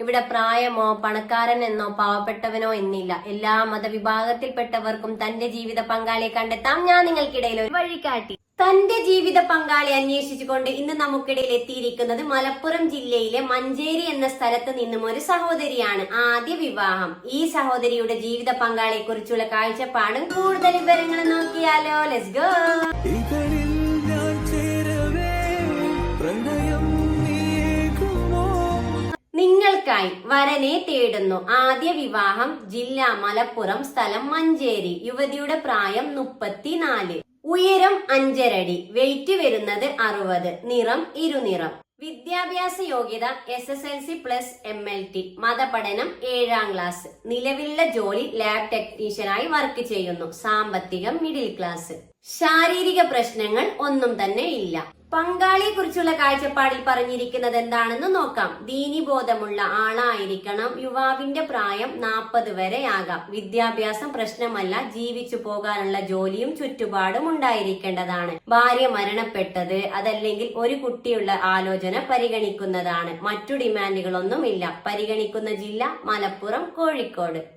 ഇവിടെ പ്രായമോ പണക്കാരൻ എന്നോ പാവപ്പെട്ടവനോ എന്നില്ല. എല്ലാ മതവിഭാഗത്തിൽപ്പെട്ടവർക്കും തന്റെ ജീവിത പങ്കാളിയെ കണ്ടെത്താം. ഞാൻ നിങ്ങൾക്കിടയിൽ ഒരു വഴികാട്ടി. തന്റെ ജീവിത പങ്കാളി അന്വേഷിച്ചുകൊണ്ട് ഇന്ന് നമുക്കിടയിൽ എത്തിയിരിക്കുന്നത് മലപ്പുറം ജില്ലയിലെ മഞ്ചേരി എന്ന സ്ഥലത്ത് നിന്നും ഒരു സഹോദരിയാണ്. ആദ്യ വിവാഹം. ഈ സഹോദരിയുടെ ജീവിത പങ്കാളിയെ കുറിച്ചുള്ള കാഴ്ചപ്പാടും കൂടുതൽ വിവരങ്ങൾ നോക്കിയാലോ. ലെറ്റ്സ് ഗോ പ്രണയം നിങ്ങൾക്കായി വരനെ തേടുന്നു. ആദ്യ വിവാഹം ജില്ല മലപ്പുറം സ്ഥലം മഞ്ചേരി. യുവതിയുടെ പ്രായം മുപ്പത്തിനാല്. ഉയരം അഞ്ചരടി. വെയിറ്റ് വരുന്നത് അറുപത്. നിറം ഇരുനിറം. വിദ്യാഭ്യാസ യോഗ്യത S S L C plus M L T മതപഠനം ഏഴാം ക്ലാസ് നിലവിലുള്ള ജോലി ലാബ് ടെക്നീഷ്യനായി വർക്ക് ചെയ്യുന്നു. സാമ്പത്തികം മിഡിൽ ക്ലാസ് ശാരീരിക പ്രശ്നങ്ങൾ ഒന്നും തന്നെ ഇല്ല. പങ്കാളിയെ കുറിച്ചുള്ള കാഴ്ചപ്പാടിൽ പറഞ്ഞിരിക്കുന്നത് എന്താണെന്ന് നോക്കാം. ദീനിബോധമുള്ള ആളായിരിക്കണം. യുവാവിന്റെ പ്രായം നാൽപ്പത് വരെ ആകാം. വിദ്യാഭ്യാസം പ്രശ്നമല്ല. ജീവിച്ചു പോകാനുള്ള ജോലിയും ചുറ്റുപാടും ഉണ്ടായിരിക്കേണ്ടതാണ്. ഭാര്യ മരണപ്പെട്ടത് അതല്ലെങ്കിൽ ഒരു കുട്ടിയുള്ള ആലോചന പരിഗണിക്കുന്നതാണ്. മറ്റു ഡിമാൻഡുകളൊന്നുമില്ല. പരിഗണിക്കുന്ന ജില്ല മലപ്പുറം കോഴിക്കോട്.